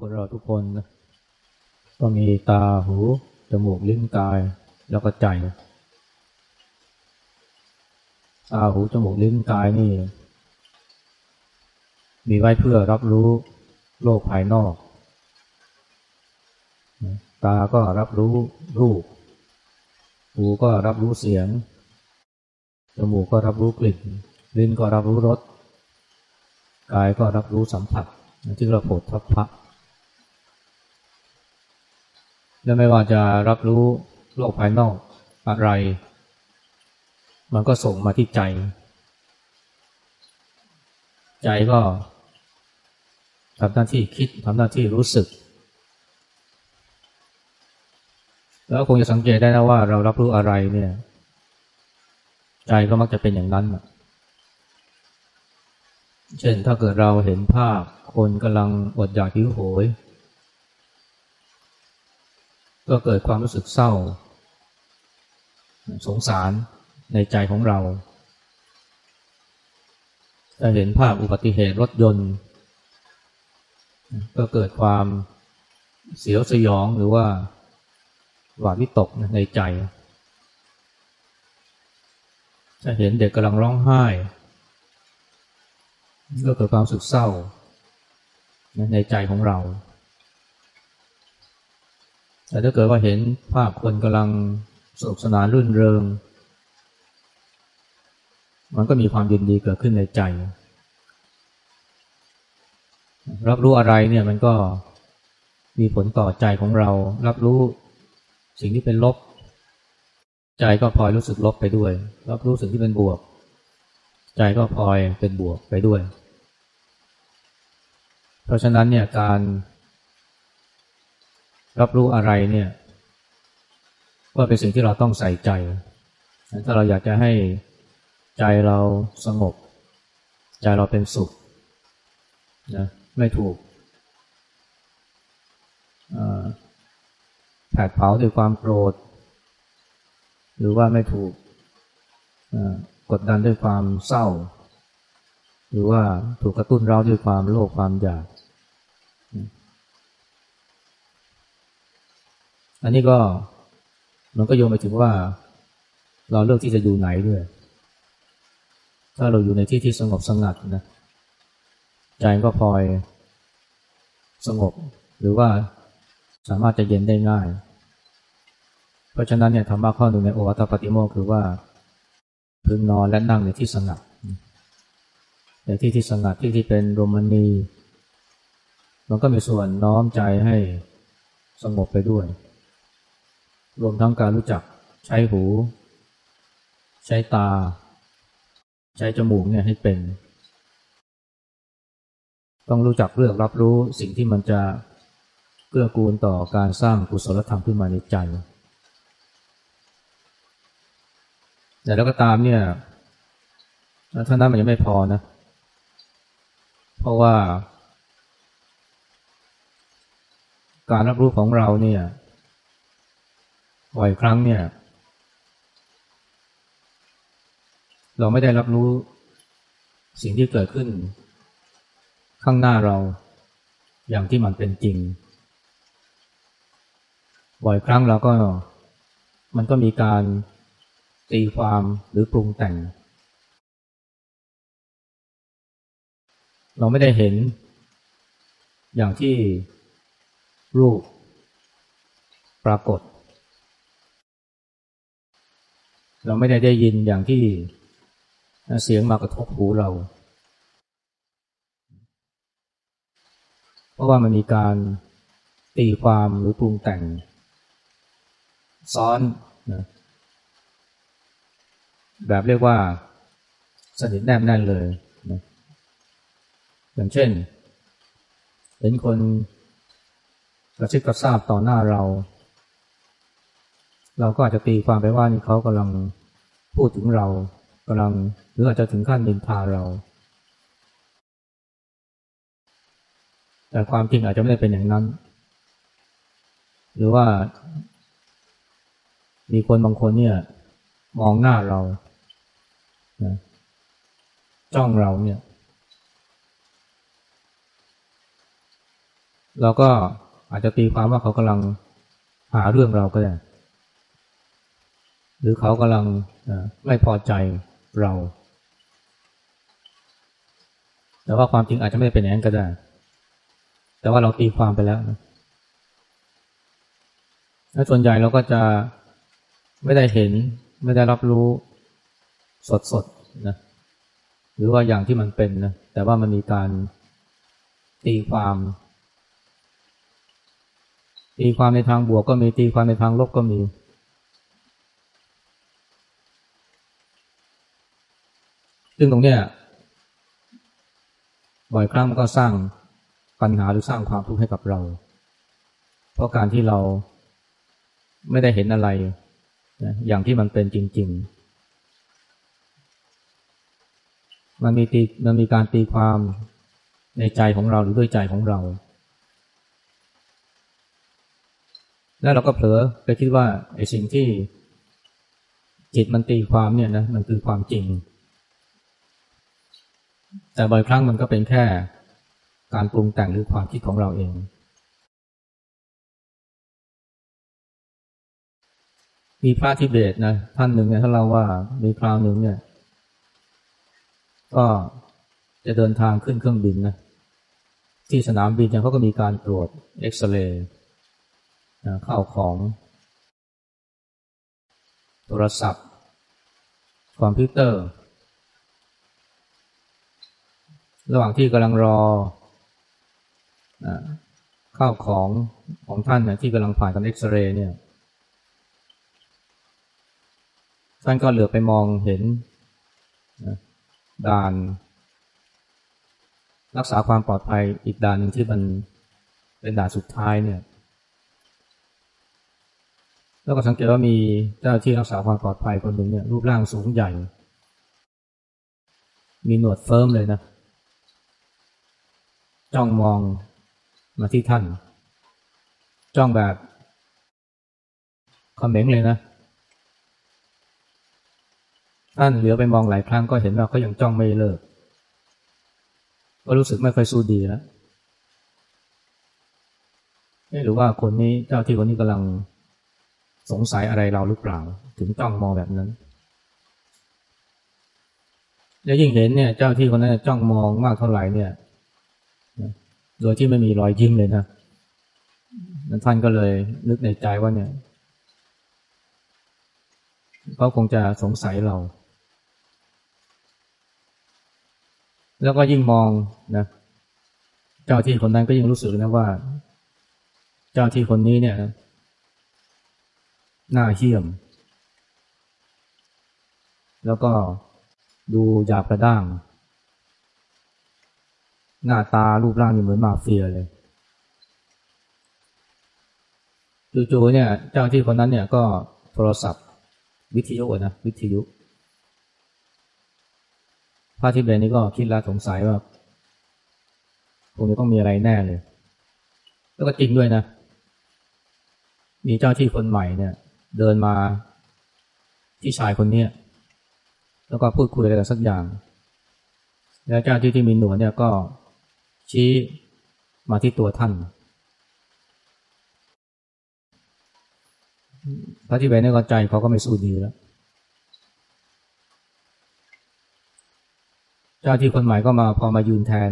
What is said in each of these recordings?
คนเราทุกคนนะก็มีตาหู จมูกลิ้นกายแล้วก็ใจ ตาหู จมูกลิ้นกายนี่ มีไว้เพื่อรับรู้โลกภายนอก ตาก็รับรู้รูป หูก็รับรู้เสียง จมูกก็รับรู้กลิ่น ลิ้นก็รับรู้รส กายก็รับรู้สัมผัสที่เราโผฏฐัพพะ และไม่ว่าจะรับรู้โลกภายนอกอะไร มันก็ส่งมาที่ใจ ใจก็ทำหน้าที่คิดทำหน้าที่รู้สึก แล้วคงจะสังเกตได้นะว่าเรารับรู้อะไรเนี่ย ใจก็มักจะเป็นอย่างนั้น เช่นถ้าเกิดเราเห็นภาพคนกำลังอดอยากหิวโหย ก็เกิดความรู้สึกเศร้า สงสารในใจของเราถ้าเห็นภาพอุบัติเหตุรถยนต์ ก็เกิดความเสียวสยองหรือว่าหวาดวิตกในใจถ้าเห็นเด็กกำลังร้องไห้ ก็เกิดความสึกเศร้าในใจของเรา แต่ถ้าเกิดว่าเห็นภาพคนกำลังสนุกสนานรื่นเริง มันก็มีความยินดีเกิดขึ้นในใจ รับรู้อะไรเนี่ยมันก็มีผลต่อใจของเรา รับรู้สิ่งที่เป็นลบ ใจก็พลอยรู้สึกลบไปด้วย รับรู้สิ่งที่เป็นบวก ใจก็พลอยเป็นบวกไปด้วย เพราะฉะนั้นเนี่ยการ รับรู้อะไรเนี่ย ก็เป็นสิ่งที่เราต้องใส่ใจ ถ้าเราอยากจะให้ใจเราสงบ ใจเราเป็นสุขนะไม่ถูกแผดเผาด้วยความโกรธ หรือว่าไม่ถูกกดดันด้วยความเศร้า หรือว่าถูกกระตุ้นเราด้วยความโลภความอยาก อันนี้ก็มันก็โยงไปถึงว่า เราเลือกที่จะอยู่ไหนด้วย ถ้าเราอยู่ในที่ที่สงบสงัดนะใจก็พลอยสงบ หรือว่าสามารถจะเย็นได้ง่าย เพราะฉะนั้นเนี่ยธรรมะข้อหนึ่งในโอวัตปฏิโมกคือว่าพึงนอนและนั่งในที่สงัดในที่ที่สงัดที่ที่เป็นโรมณีมันก็มีส่วนน้อมใจให้สงบไปด้วย รวมทั้งการรู้จักใช้หู ใช้ตา ใช้จมูกเนี่ยให้เป็น ต้องรู้จักเลือกรับรู้สิ่งที่มันจะเกื้อกูลต่อการสร้างกุศลธรรมขึ้นมาในใจ แต่แล้วก็ตามเนี่ยท่านนั้นมันยังไม่พอนะ เพราะว่า การรับรู้ของเราเนี่ย บ่อยครั้งเนี่ย เราไม่ได้รับรู้สิ่งที่เกิดขึ้น ข้างหน้าเราอย่างที่มันเป็นจริง บ่อยครั้งเราก็มันก็มีการตีความหรือปรุงแต่ง เราไม่ได้เห็น อย่างที่รูปปรากฏ เราไม่ได้ได้ยินอย่างที่เสียงมากระทบหูเรา เพราะว่ามันมีการตีความหรือปรุงแต่ง ซ้อนนะแบบเรียกว่าสนิทแนบแน่นเลยนะอย่างเช่น เห็นคนกระชิบกระซาบต่อหน้าเรา เราก็อาจจะตีความไปว่านี่เขากำลังพูดถึงเรากำลังหรืออาจจะถึงขั้นดินทาเรา แต่ความจริงอาจจะไม่ได้เป็นอย่างนั้น หรือว่า มีคนบางคนเนี่ย มองหน้าเราจ้องเราเนี่ย เราก็อาจจะตีความว่าเขากำลังหาเรื่องเราก็ได้ หรือเขากำลังไม่พอใจเรา แต่ว่าความจริงอาจจะไม่เป็นอย่างนั้นก็ได้ แต่ว่าเราตีความไปแล้วนะแล้วส่วนใหญ่เราก็จะไม่ได้เห็นไม่ได้รับรู้สดๆนะหรือว่าอย่างที่มันเป็นนะแต่ว่ามันมีการตีความ ตีความในทางบวกก็มีตีความในทางลบก็มี ซึ่งตรงเนี้ยบ่อยครั้งมันก็สร้างปัญหาหรือสร้างความทุกข์ให้กับเรา เพราะการที่เราไม่ได้เห็นอะไรนะอย่างที่มันเป็นจริง ๆ มันมีตีมันมีการตีความในใจของเราหรือด้วยใจของเรา แล้วเราก็เผลอไปคิดว่าไอ้สิ่งที่จิตมันตีความเนี่ยนะมันคือความจริง แต่บ่อยครั้งมันก็เป็นแค่การปรุงแต่งหรือความคิดของเราเอง มีพระทิเบตนะท่านหนึ่งเนี่ยถ้าเราว่ามีคราวหนึ่งเนี่ย ก็จะเดินทางขึ้นเครื่องบินนะที่สนามบินเนี่ยเขาก็มีการตรวจเอ็กซเรย์ข้าของ โทรศัพท์ คอมพิวเตอร์ ระหว่างที่กำลังรอเข้าของของท่านเนี่ยที่กำลังผ่านการเอ็กซเรย์เนี่ย ท่านก็เหลือไปมองเห็นด่าน รักษาความปลอดภัยอีกด่านหนึ่งที่มันเป็นด่านสุดท้ายเนี่ย แล้วก็สังเกตว่ามีเจ้าที่รักษาความปลอดภัยคนหนึ่งเนี่ยรูปร่างสูงใหญ่ มีหนวดเฟิร์มเลยนะ จ้องมองมาที่ท่าน จ้องแบบคอมเมนต์เลยนะ ท่านเหลือไปมองหลายครั้งก็เห็นว่าเขายังจ้องไม่เลิก ก็รู้สึกไม่ค่อยสู้ดีแล้วหรือว่าคนนี้เจ้าที่คนนี้กำลังสงสัยอะไรเราหรือเปล่า ถึงจ้องมองแบบนั้นแล้วยิ่งเห็นเนี่ย เจ้าที่คนนั้นจ้องมองมากเท่าไหร่เนี่ย โดยที่ไม่มีรอยยิ้มเลยนะท่านก็เลยนึกในใจว่าเนี่ยเขาคงจะสงสัยเรา แล้วก็ยิ่งมองนะเจ้าที่คนนั้นก็ยิ่งรู้สึกนะว่า เจ้าที่คนนี้เนี่ยหน้าเหี้ยม แล้วก็ดูหยาบกระด้าง หน้าตารูปร่างนี่เหมือนมาเฟียเลยจู่ๆเนี่ย เจ้าที่คนนั้นเนี่ยก็โทรศัพท์ วิทยุนะวิทยุพระทิเบตนี่ก็คิดแล้วสงสัยว่าคงจะต้องมีอะไรแน่เลย แล้วก็จริงด้วยนะ มีเจ้าที่คนใหม่เนี่ย เดินมาที่ชายคนเนี้ยแล้วก็พูดคุยอะไรกันสักอย่าง แล้วเจ้าที่ที่มีหนวดเนี่ยก็ ชี้มาที่ตัวท่าน พระทิเบตนี่ก็ใจเขาก็ไม่สู้ดีแล้วเจ้าที่คนใหม่ก็มาพอมายืนแทน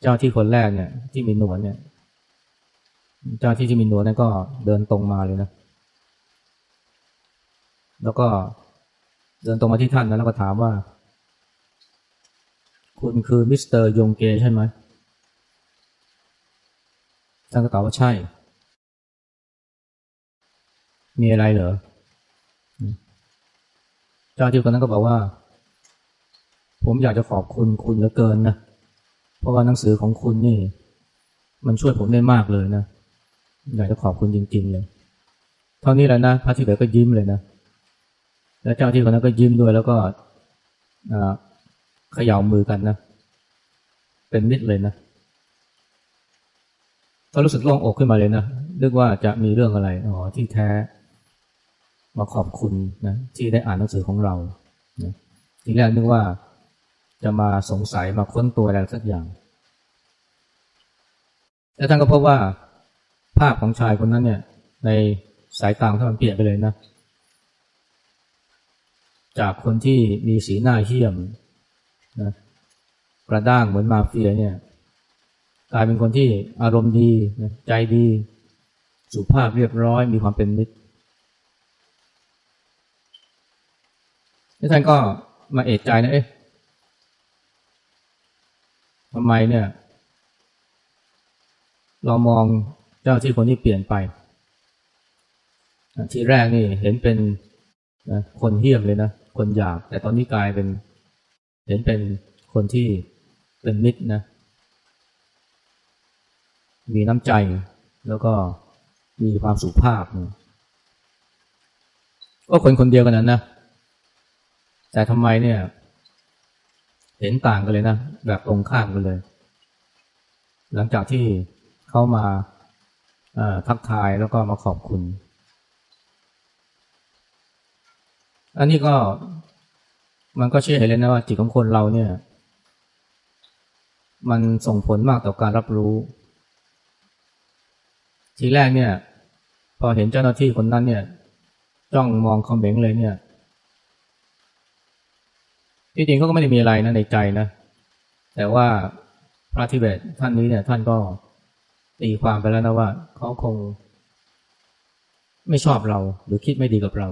เจ้าที่คนแรกเนี่ยที่มีหนวดเนี่ย เจ้าที่ที่มีหนวดนั่นก็เดินตรงมาเลยนะ แล้วก็เดินตรงมาที่ท่านนะแล้วก็ถามว่า คุณคือมิสเตอร์ยงเกใช่ไหมท่านก็ตอบว่าใช่ มีอะไรเหรอ เจ้าที่คนนั้นก็บอกว่า ผมอยากจะขอบคุณคุณเหลือเกินนะ เพราะว่าหนังสือของคุณนี่ มันช่วยผมได้มากเลยนะ อยากจะขอบคุณจริง ๆ เลย เท่านี้แหละนะพระที่เหลือก็ยิ้มเลยนะ แล้วเจ้าที่คนนั้นก็ยิ้มด้วยแล้วก็อ่า เขย่ามือกันนะ เป็นมิตรเลยนะก็รู้สึกโล่งอกขึ้นมาเลยนะเรียกว่าจะมีเรื่องอะไรอ๋อที่แท้ มาขอบคุณนะที่ได้อ่านหนังสือของเราทีแรกนึกว่าจะมาสงสัยมาค้นตัวอะไรสักอย่าง แล้วท่านก็พบว่า ภาพของชายคนนั้นเนี่ย ในสายตาของท่านมันเปลี่ยนไปเลยนะ จากคนที่มีสีหน้าเหี้ยม นะกระด้างเหมือนมาเฟียเนี่ยกลายเป็นคนที่อารมณ์ดีนะใจดี สุภาพเรียบร้อยมีความเป็นมิตรท่านก็มาเอะใจนะเอ๊ะทำไมเนี่ย เรามองเจ้าที่คนที่เปลี่ยนไป ทีแรกนี่เห็นเป็นคนเหี้ยมเลยนะ คนหยาบแต่ตอนนี้กลายเป็น เห็นเป็นคนที่เป็นมิตรนะ มีน้ำใจแล้วก็มีความสุภาพนะก็คนคนเดียวกันนั้นนะ แต่ทำไมเนี่ย เห็นต่างกันเลยนะ แบบตรงข้ามกันเลย หลังจากที่เข้ามาทักทายแล้วก็มาขอบคุณ อันนี้ก็ มันก็เชื่อเห็นเลยนะว่าจิตของคนเราเนี่ย มันส่งผลมากต่อการรับรู้ ทีแรกเนี่ย พอเห็นเจ้าหน้าที่คนนั้นเนี่ย จ้องมองคอมเบงเลยเนี่ยที่จริงเขาก็ไม่ได้มีอะไรนะในใจนะ แต่ว่าพระทิเบตท่านนี้เนี่ย ท่านก็ตีความไปแล้วนะว่าเขาคง ไม่ชอบเราหรือคิดไม่ดีกับเรา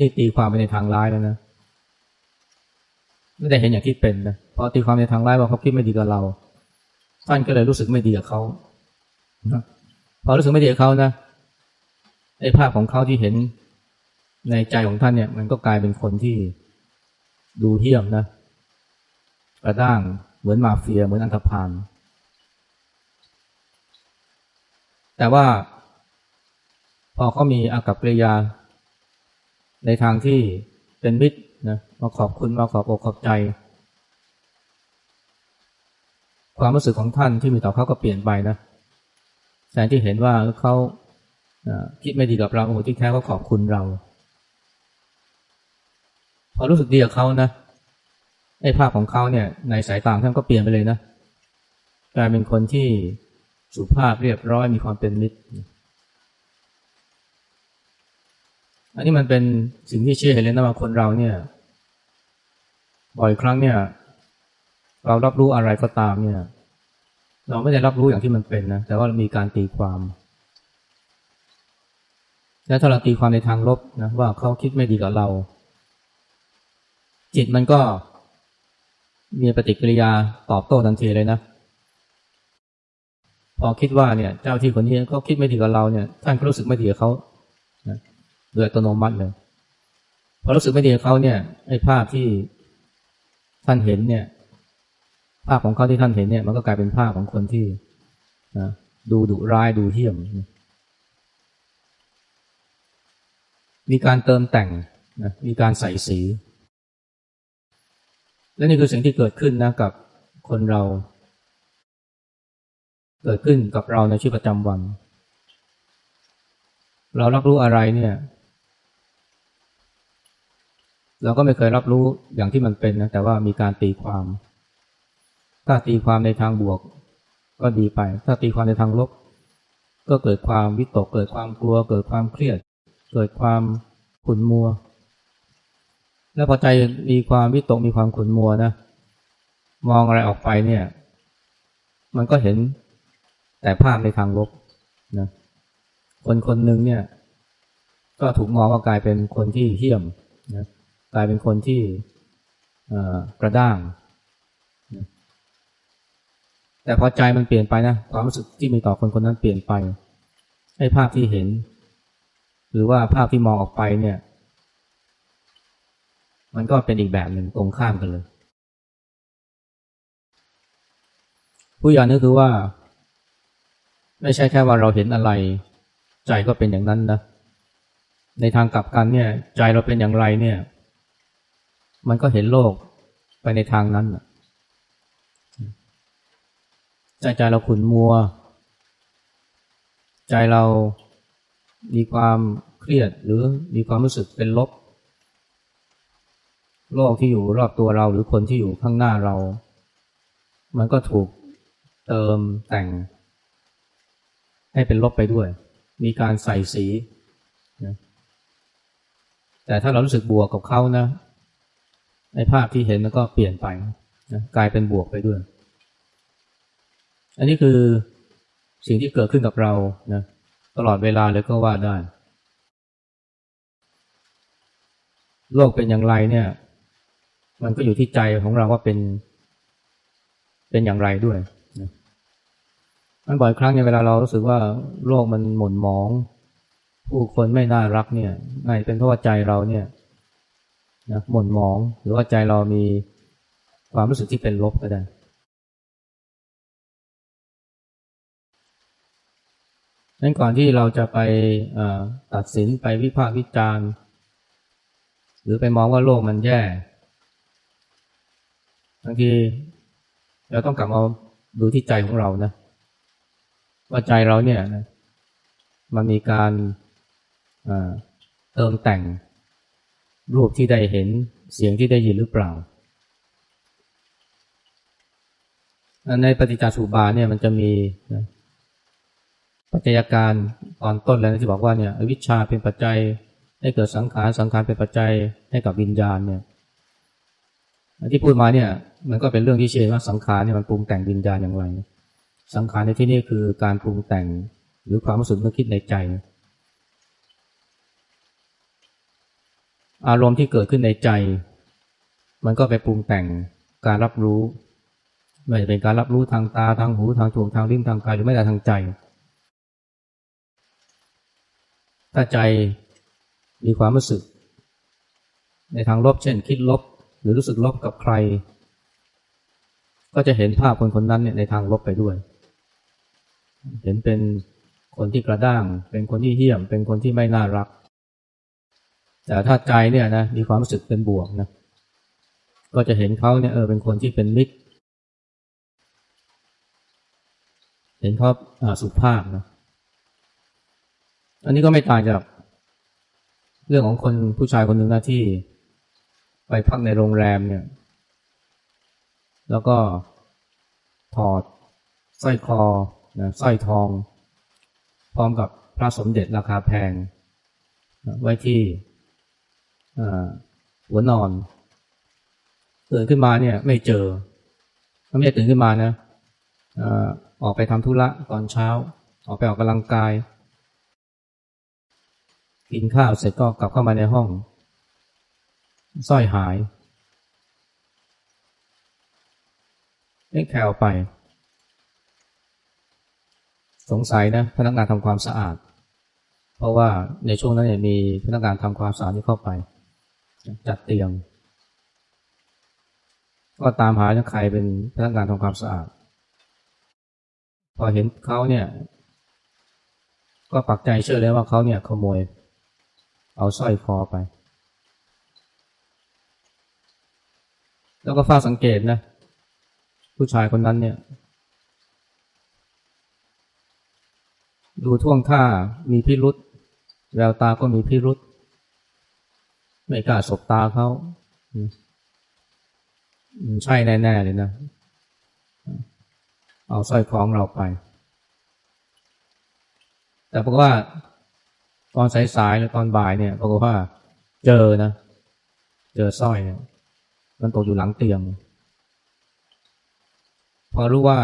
นี่ตีความไปในทางร้ายแล้วนะไม่ได้เห็นอย่างที่เป็นนะพอตีความในทางร้ายว่าเขาคิดไม่ดีกับเรา ท่านก็เลยรู้สึกไม่ดีกับเขาพอรู้สึกไม่ดีกับเขานะไอ้ภาพของเขาที่เห็นในใจของท่านเนี่ย มันก็กลายเป็นคนที่ดูเที่ยมนะกระด้างเหมือนมาเฟีย เหมือนอันธพาลแต่ว่า พอเขามีอากับกริยา ในทางที่เป็นมิตรนะมาขอบคุณมาขอบอกขอบใจ ความรู้สึกของท่านที่มีต่อเขาก็เปลี่ยนไปนะแทนที่เห็นว่าเขาคิดไม่ดีกับเราโอ้โหที่แท้เขาขอบคุณเรา พอรู้สึกดีกับเขานะไอ้ภาพของเขาเนี่ย ในสายตาท่านก็เปลี่ยนไปเลยนะกลายเป็นคนที่สุภาพเรียบร้อยมีความเป็นมิตร อันนี้มันเป็นสิ่งที่เชื่อเห็นเลยนะว่าคนเราเนี่ย บ่อยครั้งเนี่ย เรารับรู้อะไรก็ตามเนี่ย เราไม่ได้รับรู้อย่างที่มันเป็นนะแต่ว่ามีการตีความและถ้าเราตีความในทางลบนะว่าเขาคิดไม่ดีกับเรา จิตมันก็มีปฏิกิริยาตอบโต้ทันทีเลยนะ พอคิดว่าเนี่ย เจ้าที่คนนี้ก็คิดไม่ดีกับเราเนี่ยท่านก็รู้สึกไม่ดีกับเขา โดยอัตโนมัติเลยพอรู้สึกไม่ดีกับเขาเนี่ยไอ้ภาพที่ท่านเห็นเนี่ย ภาพของเขาที่ท่านเห็นเนี่ย มันก็กลายเป็นภาพของคนที่นะดูดุร้ายดูเหี้ยม มีการเติมแต่งนะมีการใส่สี และนี่คือสิ่งที่เกิดขึ้นนะกับคนเรา เกิดขึ้นกับเราในชีวิตประจำวัน เรารับรู้อะไรเนี่ย เราก็ไม่เคยรับรู้อย่างที่มันเป็นนะแต่ว่ามีการตีความ ถ้าตีความในทางบวก ก็ดีไป ถ้าตีความในทางลบ ก็เกิดความวิตก เกิดความกลัว เกิดความเครียด เกิดความขุ่นมัว แล้วพอใจมีความวิตกมีความขุ่นมัวนะมองอะไรออกไปเนี่ย มันก็เห็นแต่ภาพในทางลบนะคนคนหนึ่งเนี่ย ก็ถูกมองว่ากลายเป็นคนที่เหี้ยม กลายเป็นคนที่กระด้าง แต่พอใจมันเปลี่ยนไปนะความรู้สึกที่มีต่อคนคนนั้นเปลี่ยนไปให้ภาพที่เห็น หรือว่าภาพที่มองออกไปเนี่ย มันก็เป็นอีกแบบหนึ่งตรงข้ามกันเลย ผู้ยานก็คือว่า ไม่ใช่แค่ว่าเราเห็นอะไร ใจก็เป็นอย่างนั้นนะในทางกลับกันเนี่ย ใจเราเป็นอย่างไรเนี่ย มันก็เห็นโลกไปในทางนั้นใจใจเราขุนมัว ใจเรามีความเครียดหรือมีความรู้สึกเป็นลบ โลกที่อยู่รอบตัวเราหรือคนที่อยู่ข้างหน้าเรา มันก็ถูกเติมแต่ง ให้เป็นลบไปด้วย มีการใส่สี แต่ถ้าเรารู้สึกบวกกับเขานะ ในภาพที่เห็นมันก็เปลี่ยนไปนะกลายเป็นบวกไปด้วย อันนี้คือสิ่งที่เกิดขึ้นกับเรานะตลอดเวลาเลยก็ว่าได้ โลกเป็นอย่างไรเนี่ย มันก็อยู่ที่ใจของเราว่าเป็น เป็นอย่างไรด้วยนะมันบ่อยครั้งในเวลาเรารู้สึกว่าโลกมันหม่นหมอง ผู้คนไม่น่ารักเนี่ยอาจเป็นเพราะว่าใจเราเนี่ย นะหม่นหมอง หรือว่าใจเรามีความรู้สึกที่เป็นลบก็ได้ นั้นก่อนที่เราจะไปตัดสินไปวิพากษ์วิจารณ์ หรือไปมองว่าโลกมันแย่บางทีเราต้องกลับมาดูที่ใจของเรานะ ว่าใจเราเนี่ยนะมันมีการเติมแต่ง รูปที่ได้เห็นเสียงที่ได้ยินหรือเปล่า ในปฏิจจสุบาเนี่ยมันจะมีนะปัจจัยการตอนต้นแล้วที่บอกว่าเนี่ยวิชาเป็นปัจจัยให้เกิดสังขารสังขารเป็นปัจจัยให้กับวิญญาณเนี่ยที่พูดมาเนี่ยมันก็เป็นเรื่องที่เชื่อว่าสังขารเนี่ยมันปรุงแต่งวิญญาณอย่างไร สังขารในที่นี้คือการปรุงแต่งหรือความรู้สึกนึกคิดในใจ อารมณ์ที่เกิดขึ้นในใจ มันก็ไปปรุงแต่งการรับรู้ไม่ว่าจะเป็นการรับรู้ทางตาทางหูทางจมูกทางลิ้นทางกายหรือไม่แต่ทางใจ ถ้าใจมีความรู้สึก ในทางลบเช่นคิดลบหรือรู้สึกลบกับใคร ก็จะเห็นภาพคนคนนั้นเนี่ยในทางลบไปด้วย เห็นเป็นคนที่กระด้าง เป็นคนที่เหี้ยม เป็นคนที่ไม่น่ารัก แต่ถ้าใจเนี่ยนะมีความรู้สึกเป็นบวกนะก็จะเห็นเขาเนี่ยเออเป็นคนที่เป็นมิตร เห็นเขาสุภาพนะอันนี้ก็ไม่ต่างจาก เรื่องของคนผู้ชายคนหนึ่งนะที่ ไปพักในโรงแรมเนี่ย แล้วก็ถอดสร้อยคอนะสร้อยทอง พร้อมกับพระสมเด็จราคาแพง ไว้ที่ หัวนอนตื่นขึ้นมาเนี่ย ไม่เจอไม่ได้ตื่นขึ้นมานะออกไปทำธุระตอนเช้า ออกไปออกกำลังกาย กินข้าวเสร็จก็กลับเข้ามาในห้องสร้อยหายเอ๊ะแคลไป สงสัยนะพนักงานทำความสะอาด เพราะว่าในช่วงนั้นเนี่ยมีพนักงานทำความสะอาดที่เข้าไป จัดเตียง ก็ตามหาใครเป็นพนักงานทำความสะอาด พอเห็นเขาเนี่ย ก็ปักใจเชื่อเลยว่าเขาเนี่ยขโมย เอาสร้อยคอไป แล้วก็ฝ้าสังเกตนะ ผู้ชายคนนั้นเนี่ย ดูท่วงท่ามีพิรุษแววตาก็มีพิรุษ ไม่กล้าสบตาเขาใช่แน่ๆเลยนะ เอาสร้อยคล้องเราไป แต่เพราะว่า ตอนสายๆหรือตอนบ่ายเนี่ยปรากว่าเจอนะ เจอสร้อยเนี่ยมันตกอยู่หลังเตียง พอรู้ว่า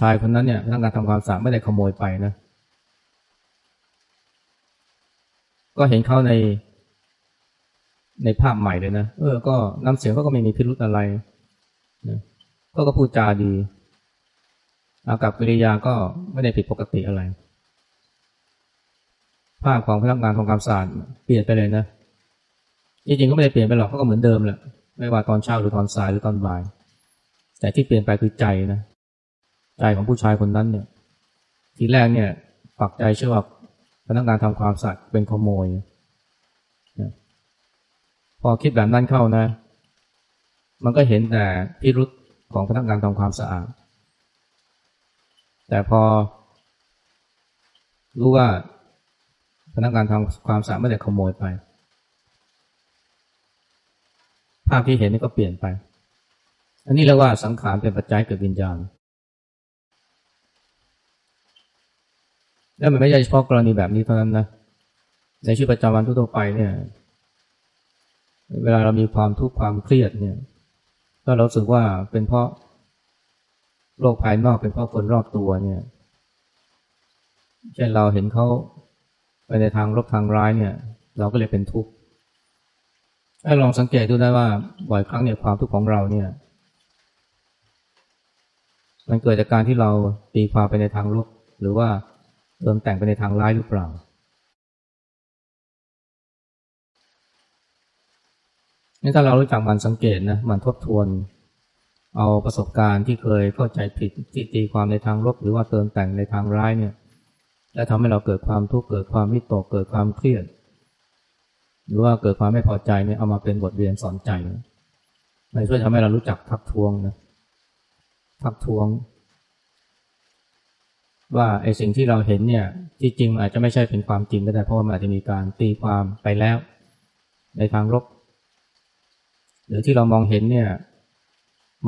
ชายคนนั้นเนี่ยพนักงานทำความสะอาดไม่ได้ขโมยไปนะ ก็เห็นเขาใน ในภาพใหม่เลยนะ เออ ก็น้ำเสียงเขาก็ไม่มีพิรุธอะไรนะก็ก็พูดจาดี อากับกิริยาก็ไม่ได้ผิดปกติอะไร ภาพของพนักงานของความสะอาดเปลี่ยนไปเลยนะ จริงๆก็ไม่ได้เปลี่ยนไปหรอกเขาก็เหมือนเดิมแหละ ไม่ว่าตอนเช้าหรือตอนสายหรือตอนบ่าย แต่ที่เปลี่ยนไปคือใจนะ ใจของผู้ชายคนนั้นเนี่ย ทีแรกเนี่ย ปักใจเชื่อว่าพนักงานทำความสะอาดเป็นขโมยนะ พอคิดแบบนั้นเข้านะ มันก็เห็นแต่พิรุษของพนักงานทำความสะอาด แต่พอ รู้ว่าพนักงานทำความสะอาดไม่ได้ขโมยไป ภาพที่เห็นนี่ก็เปลี่ยนไป อันนี้เรียกว่าสังขารเป็นปัจจัยเกิดวิญญาณ แล้วมันไม่ใช่เฉพาะกรณีแบบนี้เท่านั้นนะ ในชีวิตประจำวันทั่วไปเนี่ย เวลาเรามีความทุกข์ความเครียดเนี่ยก็เราสึกว่าเป็นเพราะโลกภายนอกเป็นเพราะคนรอบตัวเนี่ยเช่นเราเห็นเขาไปในทางลบทางร้ายเนี่ย เราก็เลยเป็นทุกข์ให้ลองสังเกตดูได้ว่าบ่อยครั้งเนี่ยความทุกข์ของเราเนี่ย มันเกิดจากการที่เราตีความไปในทางลบหรือว่าเติมแต่งไปในทางร้ายหรือเปล่า นี่ถ้าเรารู้จักมันสังเกตนะมันทบทวน เอาประสบการณ์ที่เคยเข้าใจผิดที่ตีความในทางลบหรือว่าเติมแต่งในทางร้ายเนี่ยและทำให้เราเกิดความทุกข์เกิดความวิตกเกิดความเครียด หรือว่าเกิดความไม่พอใจเนี่ยเอามาเป็นบทเรียนสอนใจมันช่วยทำให้เรารู้จักทักท้วงนะทักท้วง ว่าไอ้สิ่งที่เราเห็นเนี่ยที่จริงอาจจะไม่ใช่เป็นความจริงก็ได้เพราะว่ามันอาจจะมีการตีความไปแล้ว ในทางลบ หรือที่เรามองเห็นเนี่ย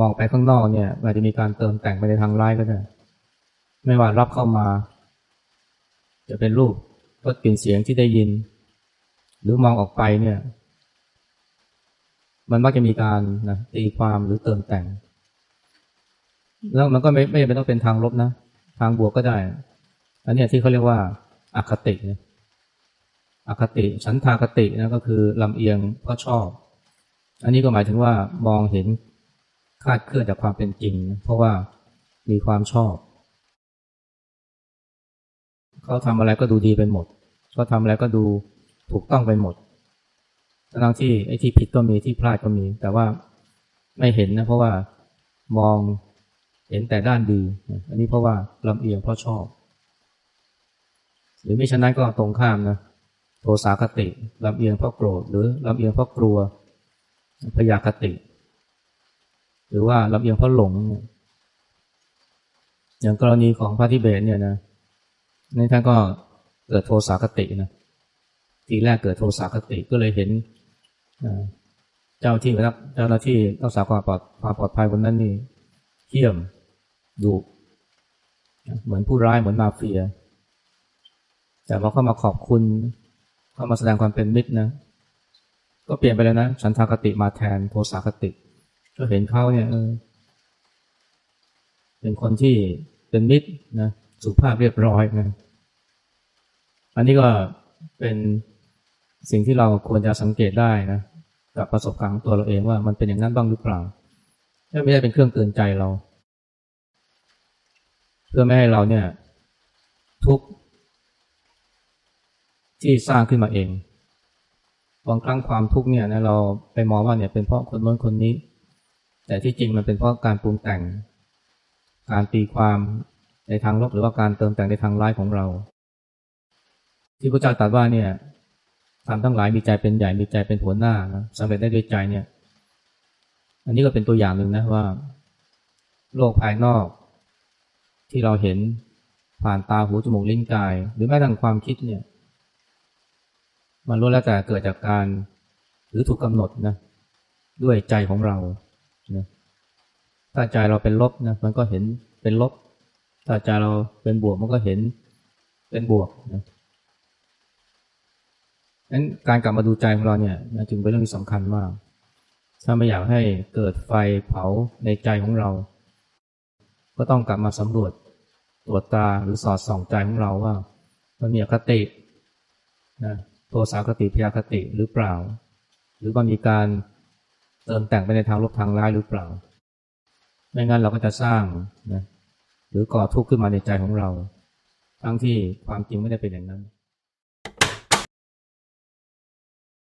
มองไปข้างนอกเนี่ยอาจจะมีการเติมแต่งไปในทางร้ายก็ได้ ไม่ว่ารับเข้ามา จะเป็นรูปรสกลิ่นเสียงที่ได้ยิน หรือมองออกไปเนี่ย มันมักจะมีการนะตีความหรือเติมแต่ง แล้วมันก็ไม่ไม่เป็นต้องเป็นทางลบนะ ทางบวกก็ได้ อันนี้ที่เขาเรียกว่าอาคตินะอคติฉันทาคตินะก็คือลำเอียงเพราะชอบ อันนี้ก็หมายถึงว่ามองเห็นคาดเคลื่อนจากความเป็นจริง เพราะว่ามีความชอบ เขาทำอะไรก็ดูดีไปหมด เขาทำอะไรก็ดูถูกต้องไปหมดทั้งที่ไอ้ที่ผิดก็มีที่พลาดก็มี แต่ว่าไม่เห็นนะเพราะว่ามองเห็นแต่ด้านดี อันนี้เพราะว่าลำเอียงเพราะชอบ หรือไม่ฉะนั้นก็ตรงข้ามนะโทสาคติลำเอียงเพราะโกรธหรือลำเอียงเพราะกลัว พยาคติ หรือว่าลำเอียงเพราะหลง อย่างกรณีของพระทิเบตเนี่ยนะในท่านก็เกิดโทสาคตินะทีแรกเกิดโทสาคติก็เลยเห็นเจ้าที่รักเจ้าหน้าที่รักษาความปลอดความปลอดภัยคนนั้นนี่เที่ยมดุเหมือนผู้ร้ายเหมือนมาเฟีย แต่พอเข้ามาขอบคุณเข้ามาแสดงความเป็นมิตรนะ ก็เปลี่ยนไปแล้วนะฉันทากติมาแทนโทสาคติ ก็เห็นเขาเนี่ยเออเป็นคนที่เป็นมิตรนะสุภาพเรียบร้อยนะอันนี้ก็เป็นสิ่งที่เราควรจะสังเกตได้นะกับประสบการณ์ของตัวเราเองว่ามันเป็นอย่างนั้นบ้างหรือเปล่าไม่ได้เป็นเครื่องเตือนใจเรา เพื่อไม่ให้เราเนี่ย ทุกที่สร้างขึ้นมาเอง บางครั้งความทุกข์เนี่ยนะเราไปมองว่าเนี่ยเป็นเพราะคนโน้นคนนี้ แต่ที่จริงมันเป็นเพราะการปรุงแต่ง การตีความในทางลบหรือว่าการเติมแต่งในทางร้ายของเรา ที่พระเจ้าตรัสว่าเนี่ยทำทั้งหลายมีใจเป็นใหญ่มีใจเป็นหัวหน้านะสำเร็จได้ด้วยใจเนี่ย อันนี้ก็เป็นตัวอย่างหนึ่งนะว่า โลกภายนอก ที่เราเห็นผ่านตาหูจมูกลิ้นกาย หรือแม้แต่ความคิดเนี่ย มันรู้แล้วแต่เกิดจากการ หรือถูกกาหนดนะด้วยใจของเรานะถ้าใจเราเป็นลบนะมันก็เห็นเป็นลบ ถ้าใจเราเป็นบวกมันก็เห็นเป็นบวกนะนั้นการกลับมาดูใจของเราเนี่ยจึงเป็นเรื่องที่สำคัญมาก ถ้าไม่อยากให้เกิดไฟเผาในใจของเรา ก็ต้องกลับมาสำรวจตรวจตาหรือสอดส่องใจของเราว่า มันมีอคตินะ โทสาคติพยาคติหรือเปล่า หรือว่ามีการเติมแต่งไปในทางลบทางร้ายหรือเปล่า ไม่งั้นเราก็จะสร้างนะหรือก่อทุกข์ขึ้นมาในใจของเรา ทั้งที่ความจริงไม่ได้เป็นอย่างนั้น